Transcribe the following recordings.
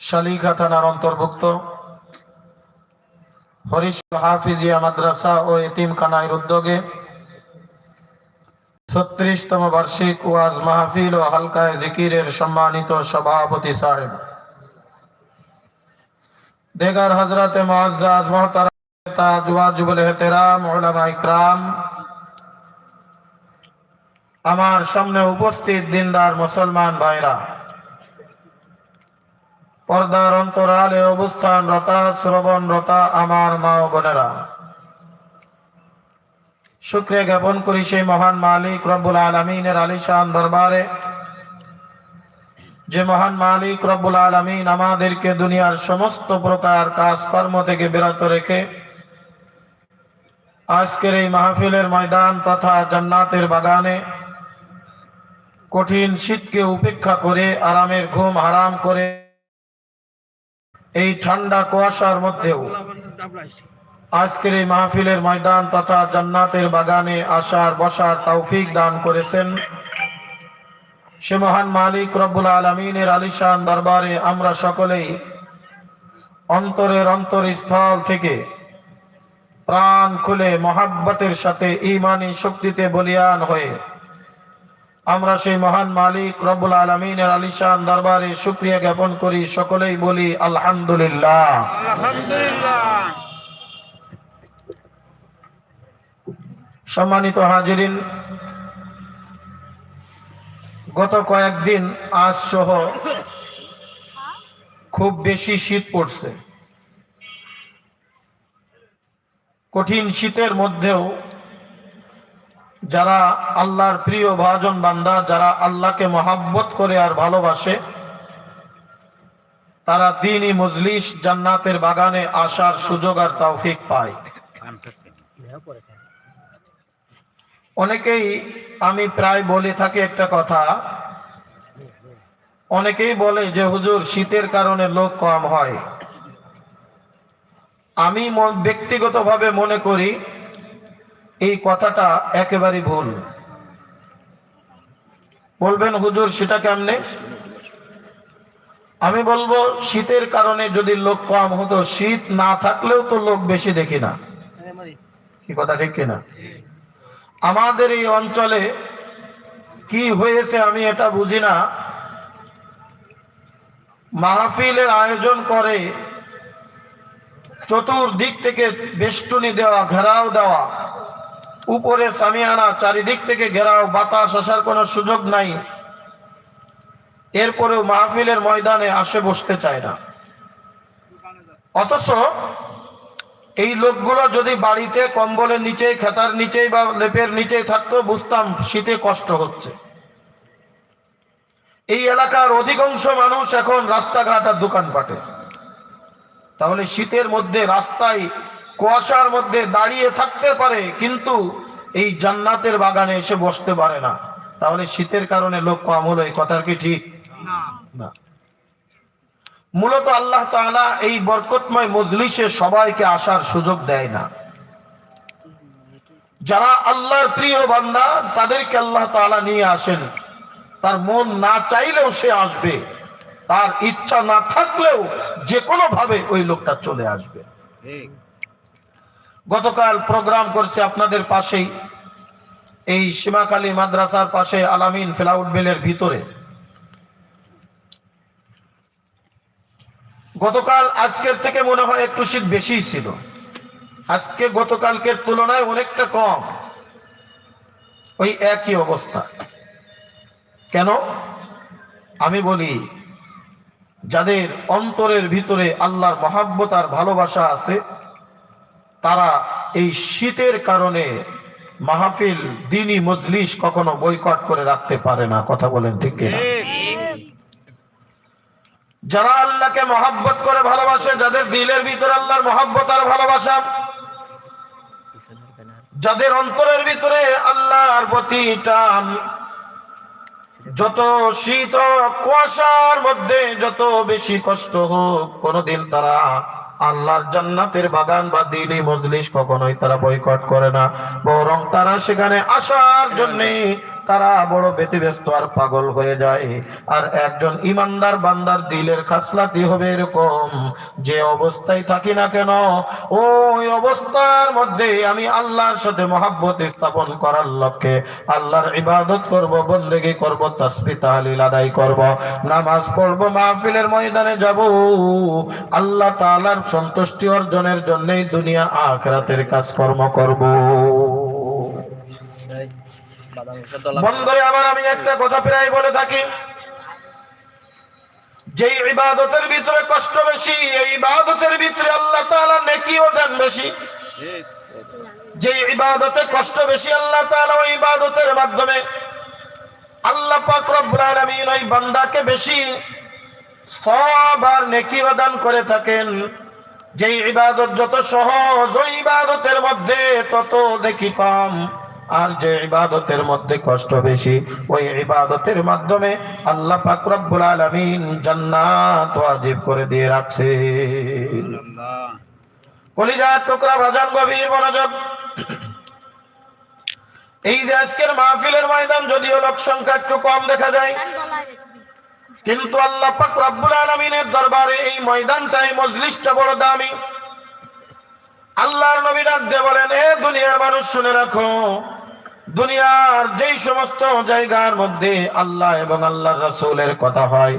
শালিখা থানার অন্তর্ভুক্ত। হরিশ হাফিজিয়া মাদ্রাসা ও এতিমখানার উদ্যোগে ছত্রিশতম বার্ষিক ওয়াজ মাহফিল ও হালকায় জিকিরের সম্মানিত সভাপতি সাহেব। দেগার হজরতে মুআজ্জাজ মোহতারাম তাজ ওয়াজিবুল এহতেরাম উলামা ইকরাম, আমার সামনে উপস্থিত দিনদার মুসলমান ভাইরা পর্দার অন্তরালে অবস্থান রতা, শ্রবণ রতা আমার মা ও বোনেরা। শুক্রিয়া জ্ঞাপন করি সেই মহান মালিক রব্বুল আলমিনের আলিশান দরবারে, যে মহান মালিক রব্বুল আলমিন আমাদেরকে দুনিয়ার সমস্ত প্রকার কাজকর্ম থেকে বিরত রেখে, আজকের এই মাহফিলের ময়দান তথা জান্নাতের বাগানে কঠিন শীতকে উপেক্ষা করে, আরামের ঘুম হারাম করে এই ঠান্ডা কুয়াশার মধ্যেও আজকের এই মাহফিলের ময়দান তথা জান্নাতের বাগানে আসার, বসার তৌফিক দান করেছেন সে মহান মালিক রব্বুল আলমিনের আলিশান দরবারে আমরা সকলেই অন্তরের অন্তরস্থল থেকে প্রাণ খুলে মহাব্বতের সাথে ইমানি শক্তিতে বলিয়ান হয়ে আমরা সেই মহান মালিক রব্বুল আলমিনের আলিশান দরবারে শুক্রিয়া জ্ঞাপন করি সকলেই বলি আলহামদুলিল্লাহ। সম্মানিত হাজিরিন গত কয়েকদিন আজ সহ খুব বেশি শীত পড়ছে। কঠিন শীতের মধ্যেও যারা আল্লাহর প্রিয় ভাজন বান্দা, যারা আল্লাহকে মহাব্বত করে আর ভালোবাসে, তারা দিনই মজলিস জান্নাতের বাগানে আসার সুযোগ আর তৌফিক পায়। অনেকেই আমি প্রায় বলে থাকি একটা কথা, অনেকেই বলে যে, হুজুর, শীতের কারণে লোক কম হয়। আমি ব্যক্তিগতভাবে মনে করি এই কথাটা একেবারে ভুল। বলবেন, হুজুর, সেটা কেমনে? আমি বলব, শীতের কারণে যদি লোক কম হতো, শীত না থাকলেও তো লোক বেশি দেখি না। কি কথা, ঠিক কিনা আমাদের এই অঞ্চলে কি হয়েছে আমি এটা বুঝি না। মাহফিলের আয়োজন করে চতুর্দিক থেকে বেষ্টনী দেওয়া, ঘেরাও দেওয়া উপরে সামিয়ানা, চারিদিক থেকে ঘেরাও, বাতাস, আসার কোনো সুযোগ নাই। এরপরেও মাহফিলের ময়দানে আসে, বসতে চায় না। অথচ এই লোকগুলো যদি বাড়িতে কম্বলের নিচেই, খেতার নিচেই বা লেপের নিচেই থাকতো, বুঝতাম শীতে কষ্ট হচ্ছে। এই এলাকার অধিকাংশ মানুষ এখন রাস্তাঘাট আর দোকানপাটে তাহলে শীতের মধ্যে রাস্তায় কুয়াশার মধ্যে দাঁড়িয়ে থাকতে পারে কিন্তু এই জান্নাতের বাগানে এসে বসতে পারে না। তাহলে শীতের কারণে লোক কম হলো এই কথার কি ঠিক? না। মূলত আল্লাহ তাআলা এই বরকতময় মজলিসে সবাইকে আসার সুযোগ দেয় না। যারা আল্লাহর প্রিয় বান্দা তাদেরকে আল্লাহ তাআলা নিয়ে আসেন। তার মন না চাইলেও সে আসবে। তার ইচ্ছা না থাকলেও যে কোনো ভাবে ওই লোকটা চলে আসবে। ঠিক। গতকাল প্রোগ্রাম করছে আপনাদের পাশেই, এই সীমাকালী মাদ্রাসার পাশে আলামিন ফ্লাউড বিলের ভিতরে। গতকাল আজকের থেকে মনে হয় একটু শীত বেশিই ছিল। আজকে গতকালকের তুলনায় অনেকটা কম। ওই একই অবস্থা। কেন? আমি বলি, যাদের অন্তরের ভিতরে আল্লাহর মহাব্বত আর ভালোবাসা আছে তারা এই শীতের কারণে মাহফিল দিনী মজলিস কখনো বয়কট করে রাখতে পারে না। কথা বলেন ঠিক কিনা? যারা আল্লাহকে মহাব্বত করে ভালোবাসে যাদের দিলের ভিতরে আল্লাহর মহাব্বত আর ভালোবাসা যাদের অন্তরের ভিতরে আল্লাহর প্রতি টান যত শীত কুয়াশার মধ্যে যত বেশি কষ্ট হোক কোনদিন তারা আল্লাহর জান্নাতের বাগান বা দিনী মজলিস কখনোই তারা বয়কট করে না। বরং তারা সেখানে আসার জন্য তারা বড় ব্যতিব্যস্ত আর পাগল হয়ে যায়। আর একজন ইমানদার বান্দার দিলের খাসলাতি হবে এরকম, যে অবস্থায় থাকি না কেন, ওই অবস্থার মধ্যে আমি আল্লাহর সাথে মহাব্বত স্থাপন করার লক্ষ্যে আল্লাহর ইবাদত করব, বন্দেগি করব, তাসবি, তাহলিল আদায় করব। নামাজ পড়ব, মাহফিলের ময়দানে যাব। আল্লাহ তাআলার সন্তুষ্টি অর্জনের জন্যই দুনিয়া আখরাতের কাজকর্ম করব। আমার আমি একটা কথা প্রায় বলে থাকি। যে ইবাদতের ভিতরে কষ্ট বেশি, এই ইবাদতের ভিতরে আল্লাহ তাআলা নেকিও দেন বেশি। যে ইবাদতে কষ্ট বেশি, আল্লাহ তাআলা ওই ইবাদতের মাধ্যমে আল্লাহ পাক রব্বুল আলামিন ওই বান্দাকে বেশি আর নেকি দান করে থাকেন। যে ইবাদত যত সহজ, ওই ইবাদতের মধ্যে তত দেখি কম। আর যে ইবাদতের মধ্যে কষ্ট বেশি, ওই ইবাদতের মাধ্যমে আল্লাহ পাক রব্বুল আলামিন জান্নাত ওয়াজিব করে দিয়ে রাখছে। কলিজার টুকরা গভীর মনোযোগ। এই যে আজকের মাহফিলের ময়দান, যদিও লোক সংখ্যা একটু কম দেখা যায়, কিন্তু আল্লাহ পাক রব্বুল আলামিনের দরবারে এই ময়দানটা এই মজলিসটা বড় দামি। আল্লাহর নবী ডাক দিয়ে বলেন, এ দুনিয়ার মানুষ শুনে রাখো। দুনিয়ার যেই সমস্ত জায়গার মধ্যে আল্লাহ এবং আল্লাহর রাসূলের কথা হয়,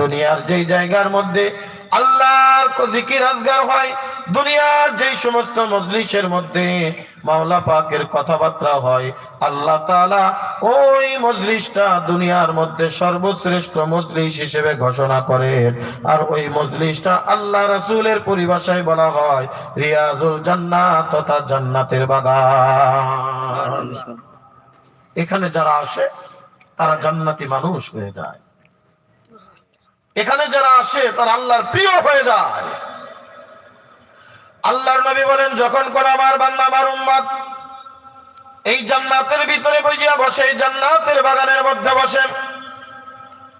দুনিয়ার যেই জায়গার মধ্যে আল্লাহর জিকির আজগার হয়। দুনিয়ার যেই সমস্ত মজলিসের মধ্যে মাওলা পাকের কথাবার্তা হয়, আল্লাহ তাআলা ওই মজলিসটা দুনিয়ার মধ্যে সর্বশ্রেষ্ঠ মজলিস হিসেবে ঘোষণা করেন। আর ওই মজলিসটা আল্লাহ রাসূলের পরিভাষায় বলা হয়, রিয়াজুল জান্নাত তথা জান্নাতের বাগান। এখানে যারা আসে, তারা জান্নাতি মানুষ হয়ে যায়। এখানে যারা আসে, তারা আল্লাহর প্রিয় হয়ে যায়। আল্লাহর নবী বলেন, যখন কোন আমার বান্দা, আমার উম্মত এই জান্নাতের ভিতরে বইয়া বসে, এই জান্নাতের বাগানের মধ্যে বসে,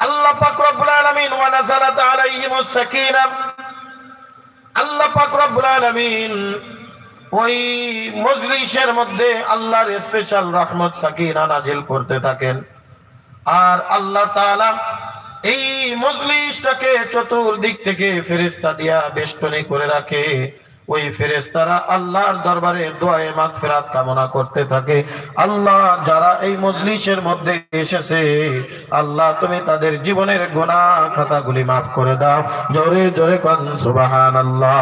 আল্লাহ পাক রব্বুল আলামিন, ওয়া নাযালাত আলাইহিমুস সাকিনাহ আল্লাহ পাক রব্বুল আলামিন ওই মজলিসের মধ্যে আল্লাহর স্পেশাল রহমত, সাকিনা নাজিল করতে থাকেন। আর আল্লাহ তাআলা এই মজলিসটাকে চতুর্দিক থেকে ফেরেশতা দিয়া বেষ্টনী করে রাখে। ওই ফেরেশতারা আল্লাহর দরবারে দোয়ায়ে মাগফিরাত কামনা করতে থাকে। আল্লাহ, যারা এই মজলিসের মধ্যে এসেছে, আল্লাহ, তুমি তাদের জীবনের গুনাহ খাতাগুলি মাফ করে দাও। জোরে জোরে কোন, সুবহানাল্লাহ।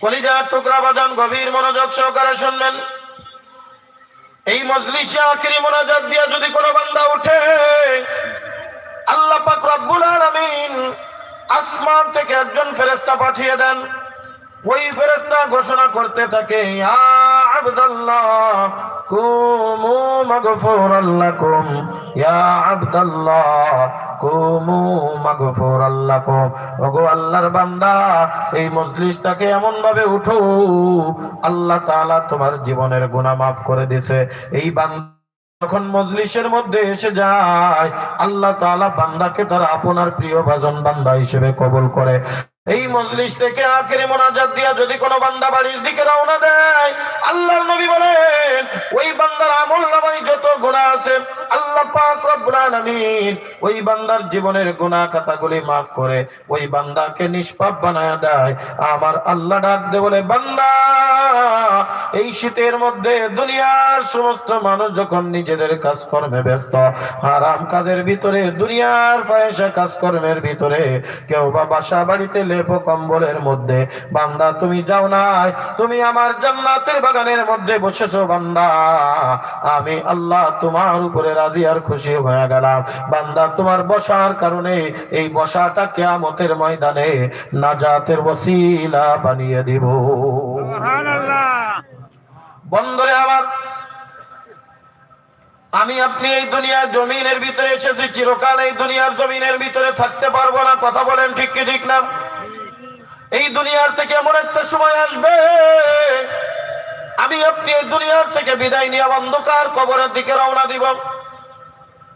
কলিজার টুকরা বাজান, গভীর মনোযোগ সহকারে শুনবেন। এই মজলিসে আখিরি মোনাজাত দিয়া যদি কোনো বান্দা উঠে, আল্লাহ পাক রব্বুল আলামিন আসমান থেকে একজন ফেরেশতা পাঠিয়ে দেন। ওই ফেরেশতা ঘোষণা করতে থাকে, ইয়া কুমু মাগফুরাল লাকুম। ইয়া আব্দাল্লাহ, কুমু মাগফুরাল লাকুম। ওগো আল্লাহর বান্দা, এই মজলিসটাকে এমন ভাবে উঠো। আল্লাহ তাআলা তোমার জীবনের গুনাহ মাফ করে দিছে। এই বান্দা যখন মজলিসের মধ্যে এসে যায়, আল্লাহ তাআলা বান্দাকে তার আপনার প্রিয় ভাজন বান্দা হিসেবে কবুল করে। এই মজলিস থেকে আখেরে মোনাজাত দিয়া যদি কোনো বান্দা বাড়ির দিকে রওনা দেয়, আল্লাহর নবী বলেন, ওই বান্দার আমল নামায় যত গুনাহ আছে, আল্লাহ পাক রব্বুল আলামিন ওই বান্দার জীবনের গুনাহ খাতাগুলি maaf করে ওই বান্দাকে নিষ্পাপ বানায় দেয়। আমার আল্লাহ ডাক দে বলে, বান্দা, এই শীতের মধ্যে দুনিয়ার সমস্ত মানুষ যখন নিজেদের কাজকর্মে ব্যস্ত, হারাম কাজের ভিতরে, দুনিয়ার পয়সা কাজকর্মের ভিতরে, কেউ বা বাসা বাড়িতে লেপ কম্বলের মধ্যে। বান্দা তুমি যাও নাই। তুমি আমার জান্নাতের বাগানের মধ্যে বসেছো বান্দা। আমি আল্লাহ তোমার উপরে রাজি আর খুশি হয়ে গেলাম। বান্দা তোমার বসার কারণে এই বসাটা কেয়ামতের ময়দানে নাজাতের ওসিলা বানিয়ে দিব। বন্ধরে আবার আমি আপনি এই দুনিয়ার জমিনের ভিতরে এসেছি চিরকাল এই দুনিয়ার জমিনের ভিতরে থাকতে পারব না। কথা বলেন ঠিক কি ঠিক না? এই দুনিয়ার থেকে এমন একটা সময় আসবে। আমি আপনি এই দুনিয়ার থেকে বিদায় নিয়ে অন্ধকার কবরের দিকে রওনা দিব।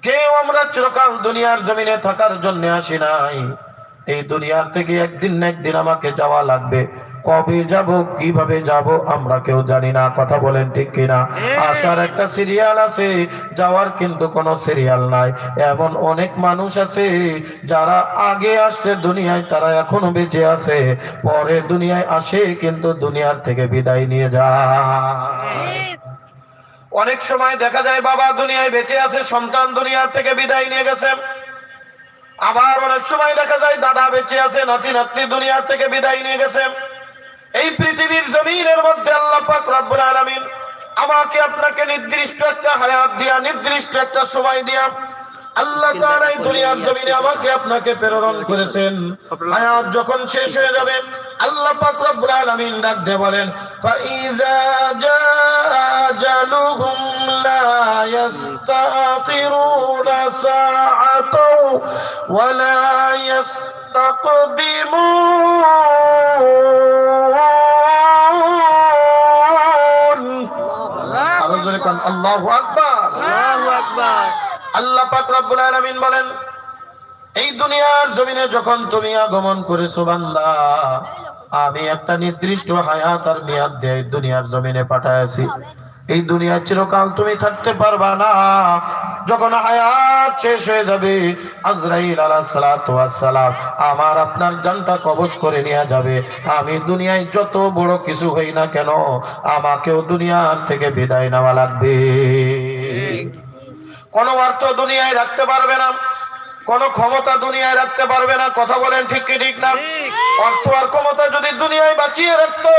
কেউ আমরা চিরকাল দুনিয়ার জমিনে থাকার জন্য আসি নাই। এই দুনিয়ার থেকে একদিন না একদিন আমাকে যাওয়া লাগবে। কবে যাব কীভাবে যাব আমরা কেউ জানি না কথা বলেন ঠিক কিনা? আসার একটা সিরিয়াল আছে যাওয়ার কিন্তু কোনো সিরিয়াল নাই। এমন অনেক মানুষ আছে যারা আগে আসছে দুনিয়ায় তারা এখনও বেঁচে আছে। পরে দুনিয়ায় আসে কিন্তু দুনিয়ার থেকে বিদায় নিয়ে যায়। অনেক সময় দেখা যায় বাবা দুনিয়ায় বেঁচে আছে সন্তান দুনিয়ার থেকে বিদায় নিয়ে গেছে। আবার অনেক সময় দেখা যায় দাদা বেঁচে আছে নাতি নাতনি দুনিয়ার থেকে বিদায় নিয়ে গেছে। এই পৃথিবীর জমিনের মধ্যে আল্লাহ পাক রব্বুল আলামিন আমাকে আপনাকে নির্দিষ্ট একটা হায়াত দিয়া, নির্দিষ্ট একটা সময় দিয়া আল্লাহ তাআলা এই দুনিয়ার জমিনে আমাকে আপনাকে প্রেরণ করেছেন। হায়াত যখন শেষ হয়ে যাবে, আল্লাহ পাক রব্বুল আলামিন ডাক দিয়ে বলেন, ফাইজা জালুহুম লা ইস্তাখিরুনা সাআতাও ওয়া লা ওয়ালা يستقدمون আরো জোরে কান আল্লাহু আকবার আল্লাহ পাক রব্বুল আলামিন বলেন এই দুনিয়ার জমিনে যখন তুমি আগমন করেছো বান্দা আমি একটা নির্দিষ্ট হায়াত আর মেয়াদ দিয়ে এই দুনিয়ার জমিনে পাঠাইছি এই দুনিয়া চিরকাল তুমি থাকতে পারবা না যখন হায়াত শেষ হয়ে যাবে আজরাইল সালাম আমার আপনার জানটা কবজ করে নিয়ে যাবে। আমি দুনিয়ায় যত বড় কিছু হই না কেন আমাকেও দুনিয়ার থেকে বিদায় নেওয়া লাগবে। কোন অর্থ দুনিয়ায় রাখতে পারবে না কোন ক্ষমতা দুনিয়ায় রাখতে পারবে না কথা বলেন ঠিক কি ঠিক না? অর্থ আর ক্ষমতা যদি দুনিয়ায় বাঁচিয়ে রাখতো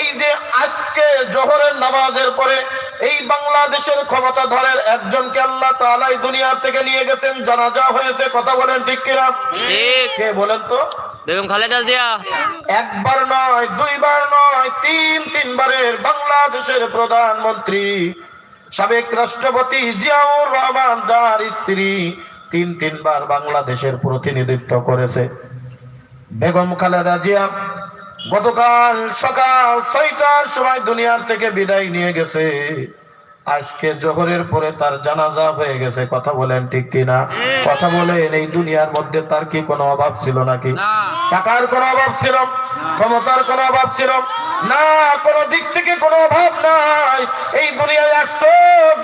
এই যে আজকে জোহরের নামাজের পরে এই বাংলাদেশের ক্ষমতা ধরের একজনকে আল্লাহ তালাই দুনিয়া থেকে নিয়ে গেছেন জানাজা হয়েছে কথা বলেন ঠিক কিনা? কে বলেন তো? বেগম খালেদা জিয়া। একবার নয় দুইবার নয় তিন তিনবারের বাংলাদেশের প্রধানমন্ত্রী সাবেক রাষ্ট্রপতি জিয়াউর রহমান যার স্ত্রী তিন তিনবার বাংলাদেশের প্রতিনিধিত্ব করেছে। বেগম খালেদা জিয়া গতকাল সকাল ছয়টার সময় দুনিয়ার থেকে বিদায় নিয়ে গেছে। আজকে জোহরের পরে তার জানাজা হয়ে গেছে। কথা বলেন ঠিক কিনা? কথা বলেন এই দুনিয়ার মধ্যে তার কি কোনো অভাব ছিল নাকি? টাকার কোনো অভাব ছিল? ক্ষমতার কোনো অভাব ছিল? না কোনো দিক থেকে কোনো অভাব নাই। এই দুনিয়ায় আসছো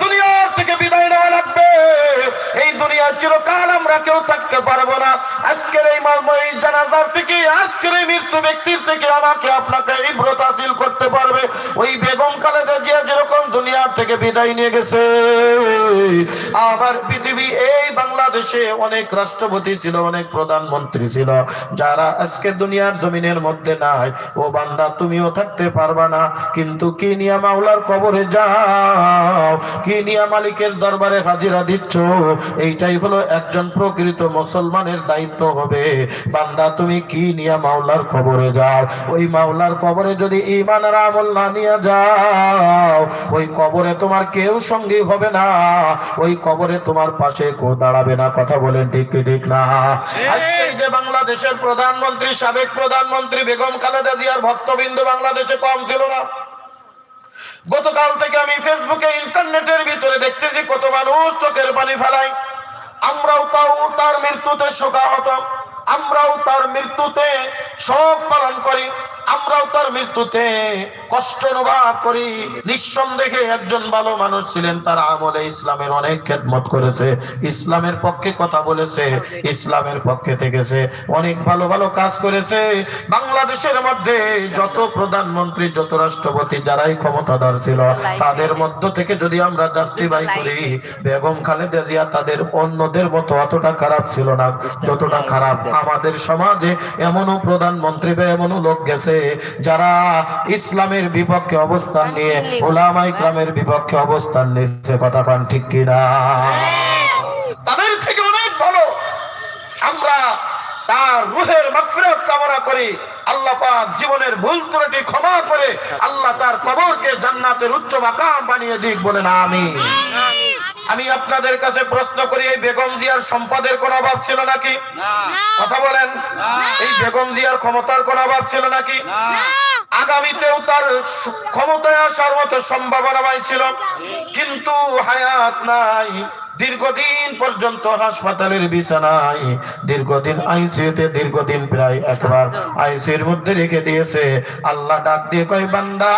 দুনিয়ার থেকে বিদায় নেওয়া লাগবে। এই দুনিয়া চিরকাল আমরা কেউ থাকতে পারব না। আজকের এই জানাজার থেকে, আজকের এই মৃত্যু ব্যক্তির থেকে আমাকে আপনাকে ইব্রত হাসিল করতে পারবে। ওই বেগম খালেদা জিয়া যেরকম দুনিয়ার থেকে বিদায় নিয়ে গেছে। আবার পৃথিবী, এই বাংলাদেশে অনেক রাষ্ট্রপতি ছিল, অনেক প্রধানমন্ত্রী ছিল, যারা আজকে দুনিয়ার জমিনের মধ্যে নাই। ও বান্দা, তুমিও থাকতে পারবা না, কিন্তু কি নিয়া মাওলার কবরে যাও, কি নিয়া মালিকের দরবারে হাজিরা দিচ্ছ এইটাই হলো একজন প্রকৃত মুসলমানের দায়িত্ব হবে। বান্দা তুমি কি নিয়া মাওলার কবরে যাও? ওই মাওলার কবরে যদি ইমানের আমল না নিয়ে যাও ওই কবরে তোমার কেউ সঙ্গী হবে না। ওই কবরে তোমার পাশে কেউ দাঁড়াবে না। কথা বলেন ঠিক কি ঠিক না? আজকে এই যে বাংলাদেশের প্রধানমন্ত্রী সাবেক প্রধানমন্ত্রী বেগম খালেদা জিয়ার ভক্তবিন্দু বাংলাদেশে কম ছিল না। গতকাল থেকে আমি ফেসবুকে, ইন্টারনেটের ভিতরে দেখতেছি কত মানুষ চোখের পানি ফেলায়। আমরাও তাও তার মৃত্যুতে শোকাহত। আমরাও তার মৃত্যুতে শোক পালন করি। আমরাও তার মৃত্যুতে কষ্ট অনুভব করি। নিঃসন্দেহে একজন ভালো মানুষ ছিলেন, তার আমলে ইসলামের অনেক খেদমত করেছে। ইসলামের পক্ষে কথা বলেছে, ইসলামের পক্ষে থেকেছে, অনেক ভালো ভালো কাজ করেছে। বাংলাদেশের মধ্যে যত প্রধানমন্ত্রী, যত রাষ্ট্রপতি যারাই ক্ষমতাধর ছিল, তাদের মধ্য থেকে যদি আমরা জাস্টিফাই করি, বেগম খালেদা জিয়া তাদের অন্যদের মতো অতটা খারাপ ছিল না, যতটা খারাপ আমাদের সমাজে। এমনও প্রধানমন্ত্রী বা এমনও লোক গেছে যারা ইসলামের বিপক্ষে অবস্থান নিয়ে ওলামা ইকরামের বিপক্ষে অবস্থান নিচ্ছে কথা পান ঠিক কিনা তাদের থেকে অনেক ভালো। আমরা তার রুহের মাগফিরাত কামনা করি। আল্লাহ পাক জীবনের ভুল ত্রুটি ক্ষমা করে আল্লাহ তার কবরকে জান্নাতের উচ্চ মাকাম বানিয়ে দিক বলেন আমিন। আমি আপনাদের কাছে প্রশ্ন করি এই বেগম জিয়ার সম্পদের কোনো অভাব ছিল নাকি? কথা বলেন। এই বেগম জিয়ার ক্ষমতার কোনো অভাব ছিল নাকি? আগামীতেও তার ক্ষমতায় আসার মতো সম্ভাবনা ছিল। কিন্তু হায়াত নাই। দীর্ঘদিন পর্যন্ত হাসপাতালের বিছানায়। দীর্ঘদিন আইসিইউতে দীর্ঘদিন প্রায় একবার আইসিইউর মধ্যে রেখে দিয়েছে। আল্লাহ ডাক দিয়ে কয় বান্দা!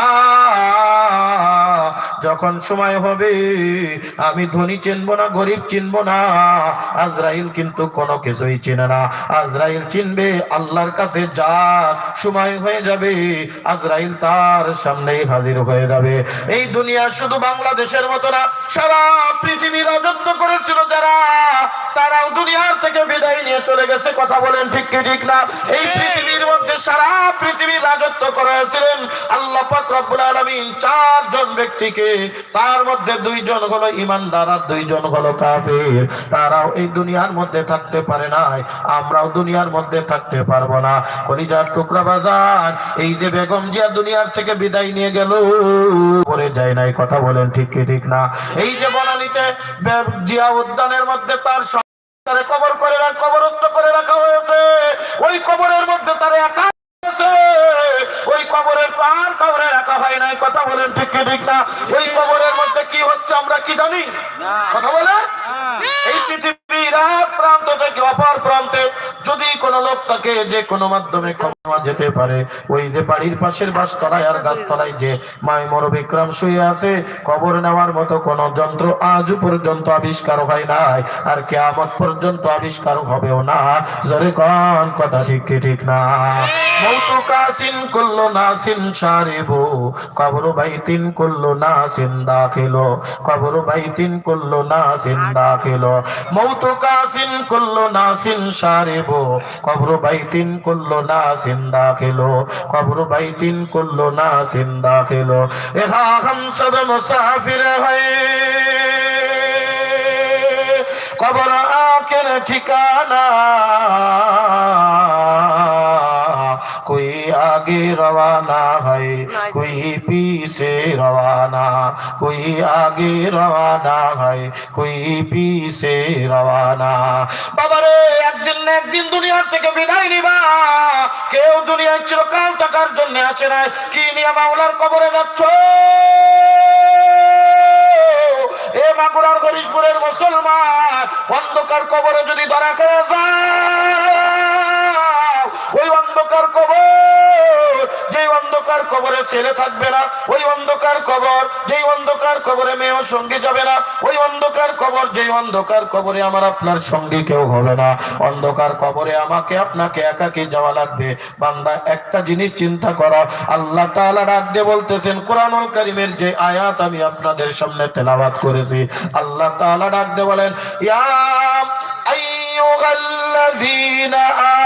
যখন সময় হবে আমি ধনী চিনবো না গরিব চিনবো না। আজরাইল কিন্তু কোনো কিছুই চিনে না। আজরাইল চিনবে আল্লাহর কাছে যা সময় হয়ে যাবে আজরাইল তার সামনেই হাজির হয়ে যাবে। এই দুনিয়া শুধু বাংলাদেশের মতো না সারা পৃথিবী রাজত্ব করেছিল যারা। তারাও দুনিয়ার থেকে বিদায় নিয়ে চলে গেছে কথা বলেন ঠিক কি ঠিক না? এই পৃথিবীর মধ্যে সারা পৃথিবীর রাজত্ব করেছিলেন আল্লাহ পাক রব্বুল আলামিন। চারজন ব্যক্তিকে তার মধ্যে দুইজন হলো ইমানদার আর দুইজন হলো কাফির তারাও এই দুনিয়ার মধ্যে থাকতে পারে নাই, আমরাও দুনিয়ার মধ্যে থাকতে পারব না কলিজার টুকরা বাজার, এই যে বেগম জিয়া দুনিয়ার থেকে বিদায় নিয়ে গেল পরে যায় নাই, কথা বলেন ঠিক কি ঠিক না এই যে বনানীতে জিয়া উদ্যানের মধ্যে তার কবর করে রাখ, কবরস্থ করে রাখা হয়েছে, ওই কবরের মধ্যে তারে একা। ওই কবরের পার কবরে রাখা হয় নাই। কথা বলেন ঠিক কি ঠিক না? ওই কবরের মধ্যে কি হচ্ছে আমরা কি জানি? কথা বলেন? এই পৃথিবীর এক প্রান্ত থেকে অপর প্রান্তে যদি কোনো লোক থাকে যে কোনো মাধ্যমে যেতে পারে। ওই যে বাড়ির পাশের গাছতলায় আর গাছতলায় যে মাইমর বিক্রম শুয়ে আছে, কবর নেওয়ার মতো কোন যন্ত্র আজ পর্যন্ত আবিষ্কার হয় নাই, আর কেয়ামত পর্যন্ত আবিষ্কার হবেও না। জরে কন, কথা ঠিক ঠিক না? মৌতু কাসিন করল নাসিন সারিবো, কবর বাইতিন করল নাসিন দাখিলো, কবর বাইতিন করল নাসিন দাখিলো। মৌতু কাসিন করল নাসিন সারিবো, কবর বাইতিন করল নাসিন জিন্দা খেলো, কবর বাইতিন করল না, জিন্দা খেলো। এহা সবে মুসাফির হয় কবর আখের ঠিকানা कोई आगे रवाना है कोई पीछे रवाना कोई आगे रवाना है कोई पीछे रवाना বাবারে একদিন না একদিন দুনিয়ার থেকে বিদায় নিবা কেউ দুনিয়ার চিরকাল থাকার জন্য আসে নাই কি নিয়ে মাওলার কবরে যাচ্ছ এ মাগুরার গরিশপুরের মুসলমান অন্ধকার কবরে যদি ধরা খেয়ে যাও ওই অন্ধকার কবর যেই অন্ধকার কবরে ছেলে থাকবে না, ওই অন্ধকার কবর, যেই অন্ধকার কবরে মেয়েও সঙ্গী যাবে না, ওই অন্ধকার কবর, যেই অন্ধকার কবরে আমার আপনার সঙ্গী কেউ হবে না। অন্ধকার কবরে আমাকে, আপনাকে একাকি যাওয়া লাগবে। বান্দা, একটা জিনিস চিন্তা করা। আল্লাহ তাআলা ডাক দিয়ে বলতেছেন, কোরআনুল কারীমের যে আয়াত আমি আপনাদের সামনে তেলাওয়াত করেছি। আল্লাহ তাআলা ডাক দিয়ে বলেন, ইয়া أيها الذين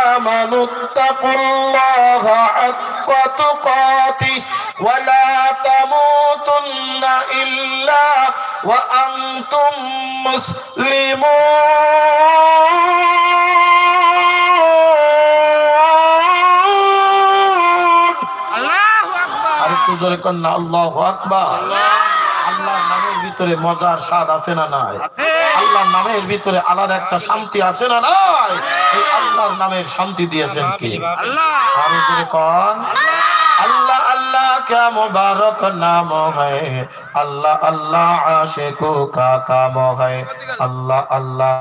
آمنوا اتقوا الله حق تقاته ولا تموتن إلا وأنتم مسلمون আরেকটু জোরে কন্যা আল্লাহ আকবার আল্লাহর নামের ভিতরে মজার স্বাদ আছে না নাই আল্লাহর নামের ভিতরে আলাদা একটা শান্তি আছে না নাই এই আল্লাহর নামের শান্তি দিয়েছেন কি আরো জোরে কন अल्लाह अल्लाह क्या मुबारक नाम है अल्लाह अल्लाह आशिकों का काम है अल्लाह अल्लाह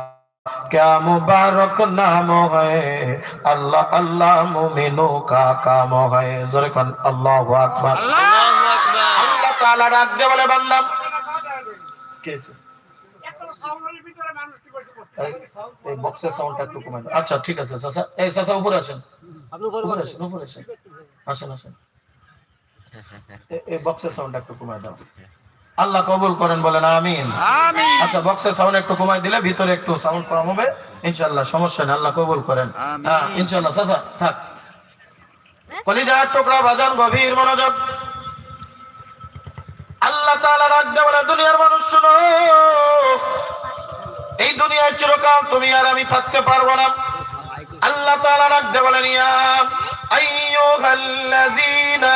क्या मुबारक नाम है अल्लाह अल्लाह मुमिनों का काम है जोरे कन अल्लाह अकबर আল্লাহ তাআলা ডাক দিয়ে বলে বান্দা কেসে এই এই বক্সের সাউন্ডটা একটু কমাই আচ্ছা ঠিক আছে চাচা এই চাচা উপরে আসেন। উপরে আসেন উপরে আসেন। আসেন আসেন। এই বক্সের সাউন্ড একটু কমাই দাও আল্লাহ কবুল করেন বলেন আমিন। আচ্ছা বক্সের সাউন্ড একটু কমাই দিলে ভিতরে একটু সাউন্ড কম হবে। ইনশাআল্লাহ সমস্যা নেই আল্লাহ কবুল করেন। হ্যাঁ ইনশাআল্লাহ চাচা থাক। কলিজার টুকরা বাজান গভীর মনোযোগ। আল্লাহ তালা রাখবে বলে, দুনিয়ার মানুষ শুনো, এই দুনিয়ায় চিরকাল তুমি আর আমি থাকতে পারব না। আল্লাহ তালা রাখতে বলে ইয়া আইয়ুহাল্লাযীনা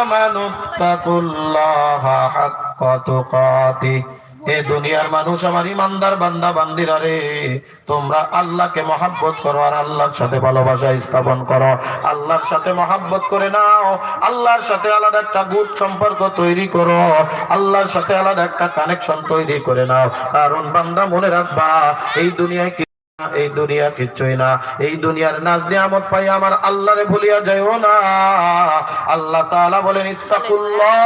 আমানু, তাকুল্লাহা হাক্কা তুকাতিহ। এ দুনিয়ার মানুষ আমার ইমানদার বান্দা, বান্দিরা রে। তোমরা আল্লাহকে মহাব্বত করো আর আল্লাহর সাথে ভালোবাসা স্থাপন করো। আল্লাহর সাথে মহাব্বত করে নাও। আল্লাহর সাথে আলাদা একটা গুড সম্পর্ক তৈরি করো। আল্লাহর সাথে আলাদা একটা কানেকশন তৈরি করে নাও। কারণ বান্দা মনে রাখবা, এই দুনিয়ায় এই দুনিয়া কিচ্ছুই না। এই দুনিয়ার নাজ নিয়ামত পাই আমার আল্লাহরে ভুলিয়া যাইও না। আল্লাহ তাআলা বলেন, ইত্তাকুল্লাহ,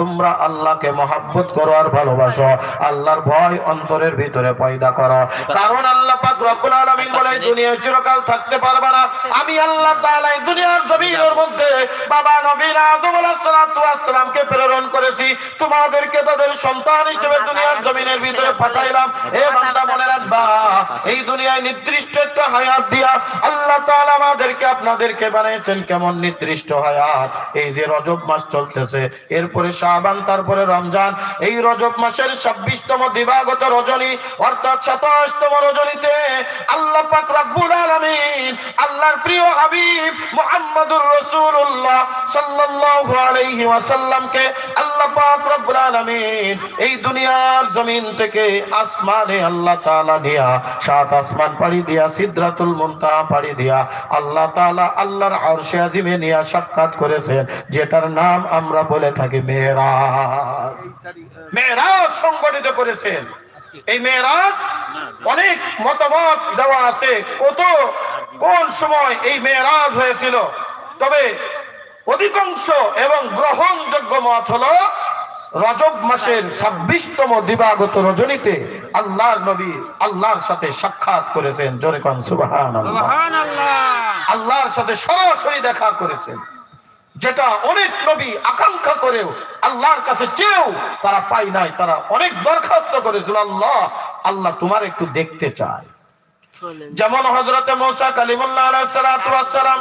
তোমরা আল্লাহকে মহাব্বত করো আর ভালোবাসো। আল্লাহর ভয় অন্তরের ভিতরে পয়দা করো। কারণ আল্লাহ পাক রব্বুল আলামিন বলে, এই দুনিয়ায় চিরকাল থাকতে পারবে না। আমি আল্লাহ তাআলা এই দুনিয়ার জমিনের মধ্যে বাবা নবী আদম আলাইহিস সালামকে প্রেরণ করেছি। তোমাদেরকে তাদের সন্তান হিসেবে দুনিয়ার জমিনের ভিতরে পাঠাইলাম। এ বান্দা মনে এই দুনিয়ায় নির্দিষ্ট একটা হায়াত দিয়া আল্লাহ তাআলা আমাদেরকে, আপনাদেরকে বানিয়েছেন কেমন নির্দিষ্ট হায়াত। এই যে রজব মাস চলতেছে, এরপরে শাবান, তারপরে রমজান। এই রজব মাসের দিবাগত রজনী, অর্থাৎ রজনীতে আল্লাহ পাক রব্বুল আলামিন আল্লাহর প্রিয় হাবিব রাসূলুল্লাহ সাল্লাল্লাহু আলাইহি ওয়াসাল্লামকে আল্লাহ পাক রব্বুল আলামিন এই দুনিয়ার জমিন থেকে আসমানে আল্লাহ তাআলা নিয়া সাত আসমান পাড়ি দিয়া, সিদরাতুল মুনতাহা পাড়ি দিয়া, আল্লাহ তাআলা আল্লাহর আরশে আজিমে নিয়া সাক্ষাৎ করেছেন যেটার নাম আমরা বলে থাকি মেরাজ মেরাজ সংগঠিত করেছেন। এই মেরাজ অনেক মতামত দেওয়া আছে। কত কোন সময় এই মেরাজ হয়েছিল? তবে অধিকাংশ এবং গ্রহণযোগ্য মত হলো রজব মাসের ছাব্বিশতম দিবাগত রজনীতে আল্লাহর নবী আল্লাহর সাথে সাক্ষাৎ করেছেন। জোরে কন সুবাহান আল্লাহর সাথে সরাসরি দেখা করেছেন। যেটা অনেক নবী আকাঙ্ক্ষা করেও আল্লাহর কাছে চেয়েও তারা পাই নাই তারা অনেক দরখাস্ত করেছিল আল্লাহ আল্লাহ তোমার একটু দেখতে চায়। যেমন হজরতে মৌসা কালিমুল্লাহ সালাম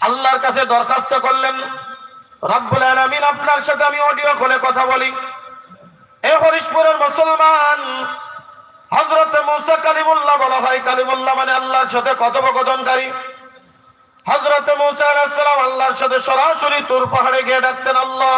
আল্লাহর কাছে দরখাস্ত করলেন রব্বুল আপনার সাথে আমি অডিও কলে কথা বলি। এ হরিশপুরের মুসলমান হজরত মুসা কালিমুল্লাহ বলা হয়। কালিমুল্লাহ মানে আল্লাহর সাথে কথোপকথনকারী। হজরত মুসা আল্লাহর সাথে সরাসরি তুর পাহাড়ে গিয়ে ডাকতেন, আল্লাহ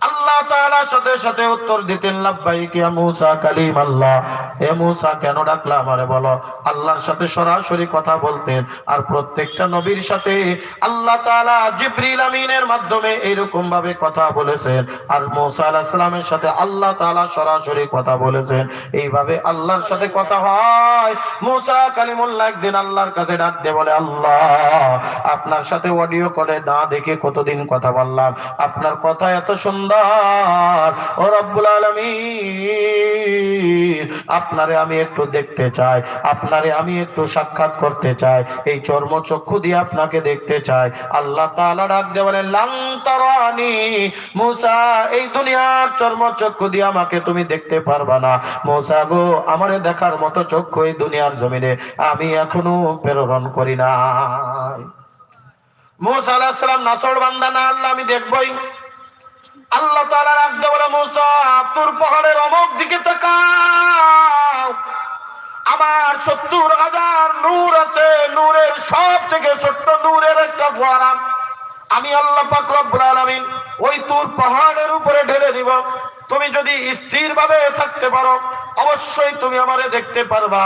আল্লাহ তাআলা সাথে সাথে উত্তর দিতেন, লাব্বাইক ইয়া মুসা কালিম আল্লাহ হে মুসা কেন ডাকলা আমারে বলো? আল্লাহর সাথে সরাসরি কথা বলতেন। আর প্রত্যেকটা নবীর সাথে আল্লাহ তাআলা জিবরিল আমিনের মাধ্যমে এরকম ভাবে কথা বলেছেন। আর মুসা আলাইহিস সালামের সাথে আল্লাহ তাআলা সরাসরি কথা বলেছেন। এইভাবে আল্লাহর সাথে কথা হয়। মুসা কালিমুল্লাহ একদিন আল্লাহর কাছে ডাক দিয়ে বলে, আল্লাহ, আপনার সাথে অডিও কলে না দেখে কতদিন কথা বললাম? আপনার কথা এত সুন্দর ও রব্বুল আলামিন, আপনারে আমি একটু দেখতে চাই, আপনারে আমি একটু সাক্ষাৎ করতে চাই, এই চর্ম চক্ষু দিয়ে আপনাকে দেখতে চাই। আল্লাহ তাআলা ডাক লাং মুসা, এই দুনিয়ার দিয়ে আমাকে তুমি দেখতে পারবা না। মুসা গো, আমারে দেখার মতো চক্ষু এই দুনিয়ার জমিনে আমি এখনও প্রেরণ করি নাই। মুসা আলাইহিস সালাম, নাসর বান্দা না, আল্লাহ আমি দেখবই। আল্লাহ তাআলা রাখতে বলে মুসা তোর পাহাড়ের অমক দিকে তাকাও। আমার সত্তর হাজার নূর আছে, নূরের সব থেকে ছোট্ট নূরের একটা ফোয়ারা আমি আল্লাহ পাক ওই তুর পাহাড়ের উপরে ঢেলে দিব। তুমি যদি স্থির ভাবে থাকতে পারো, অবশ্যই তুমি আমারে দেখতে পারবা।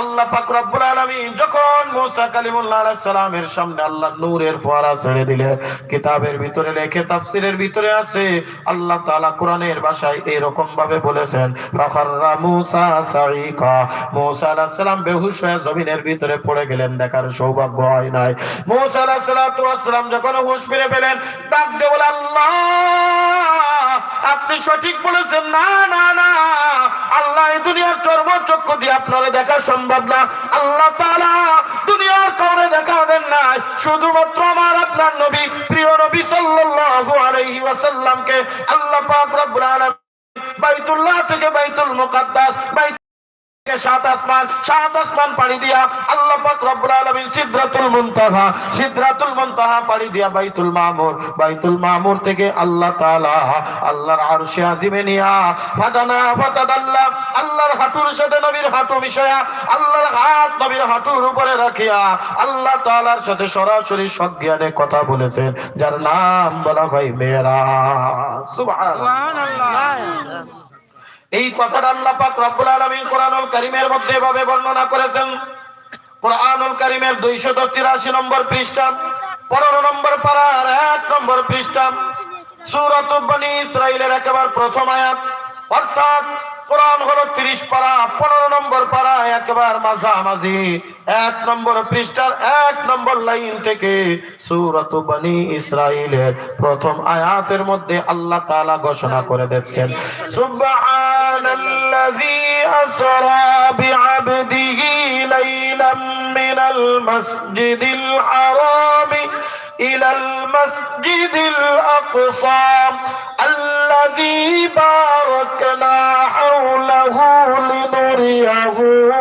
আল্লাহ পাক রব্বুল আলামিন যখন মুসা কালিমুল্লাহ আলাইহিস সালামের সামনে আল্লাহ নূরের ফোয়ারা ছেড়ে দিলেন, কিতাবের ভিতরে লেখে, তাফসিরের ভিতরে আছে, আল্লাহ তাআলা কোরআনের ভাষায় এরকম ভাবে বলেছেন, ফাখাররা সাইকা আলাইহিস সালাম বেহুশ হয়ে জমিনের ভিতরে পড়ে গেলেন, দেখার সৌভাগ্য হয় নাই। মুসা আলাইহিস যখন হুঁশ ফিরে পেলেন, ডাক দিয়ে বলে, আল্লাহ, আপনি সঠিক বলেছেন। না না না, আল্লাহ এই দুনিয়ার চর্ম চক্ষু দিয়ে আপনারা দেখা সম্ভব না আল্লাহ তাআলা দুনিয়ার কাউরে দেখা দেন নাই। শুধুমাত্র আমার আপনার নবী, প্রিয় নবী সাল্লাল্লাহু ওয়াসাল্লামকে আল্লাহ পাক বাইতুল্লাহ থেকে বাইতুল মুকাদ্দাস সাত আসমান সাত আসমান দিয়া আল্লাহ পাক রব্বুল আলামিন সিদরাতুল মুনতাহা সিদরাতুল মুনতাহা দিয়া বাইতুল মামুর বাইতুল মামুর থেকে আল্লাহ তাআলা আল্লাহর আরশে আজিমে নিয়া ফাদানা আল্লাহর সাথে নবীর মিশায়া, আল্লাহর হাত নবীর হাঁটুর উপরে রাখিয়া আল্লাহ তাআলার সাথে সরাসরি সজ্ঞানে কথা বলেছেন, যার নাম বলা হয় মেরাজ সুবহানাল্লাহ। এই কথাটা আল্লাহ পাক রব্বুল আলামিন কোরআনুল করিমের মধ্যে এভাবে বর্ণনা করেছেন। কোরআনুল কারীমের 283 নম্বর পৃষ্ঠা 15 নম্বর পারার 1 নম্বর পৃষ্ঠা, সুরত বনি ইসরাইলের একেবারে প্রথম আয়াত। অর্থাৎ কোরআন হলো 30 পারা 15 নম্বর পারা একেবারে মাঝামাঝি এক নম্বর পৃষ্ঠার এক নম্বর লাইন থেকে সূরাত বনি ইসরাইলের প্রথম আয়াতের মধ্যে আল্লাহ তাআলা ঘোষণা করে দিচ্ছেন সুবহানাল্লাযী আসরা বিআবদিহি লাইলাম মিনাল মাসজিদিল হারাম إلى المسجد الأقصى الذي باركنا حوله لنريه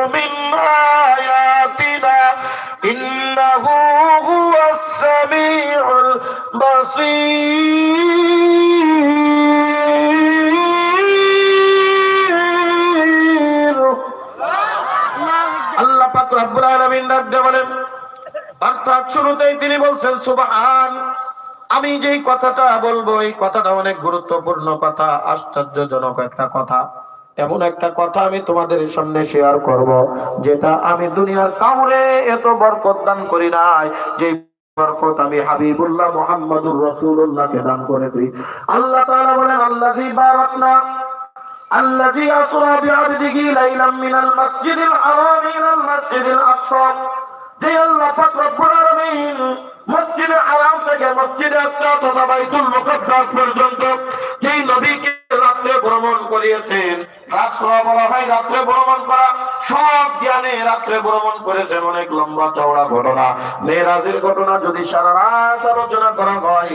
من آياتنا إنه هو السميع البصير আল্লাহ পাক রব্বুল আলামিন ডাক দিয়ে বলেন অর্থাৎ শুরুতেই তিনি বলছেন সুবহান আমি যেই কথাটা বলবো এই কথাটা অনেক গুরুত্বপূর্ণ কথা আশ্চর্যজনক একটা কথা এমন একটা কথা আমি তোমাদের সামনে শেয়ার করব, যেটা আমি দুনিয়ার কাউরে এত বরকত দান করি নাই যে বরকত আমি হাবিবুল্লাহ মোহাম্মদুর রসুল্লাহকে দান করেছি। আল্লাহ তাআলা বলেন আল্লাহি বারাকনা আল্লাহি আসরা বিআবদিহি লাইলাম মিনাল মাসজিদিল হারাম ইলাল মাসজিদিল আকসা। যে আল্লাহ পাক রব্বুল আলামিন মসজিদে হারাম থেকে মসজিদে আকসা তথা বাইতুল মুকদ্দাস পর্যন্ত যেই নবীকে রাত্রে ভ্রমণ করিয়েছেন। রাত্র বলা হয় রাত্রে ভ্রমণ করা। সব জ্ঞানে রাত্রে ভ্রমণ করেছেন। অনেক লম্বা চওড়া ঘটনা। মেয়েরাজের ঘটনা যদি সারা রাত আলোচনা করা হয়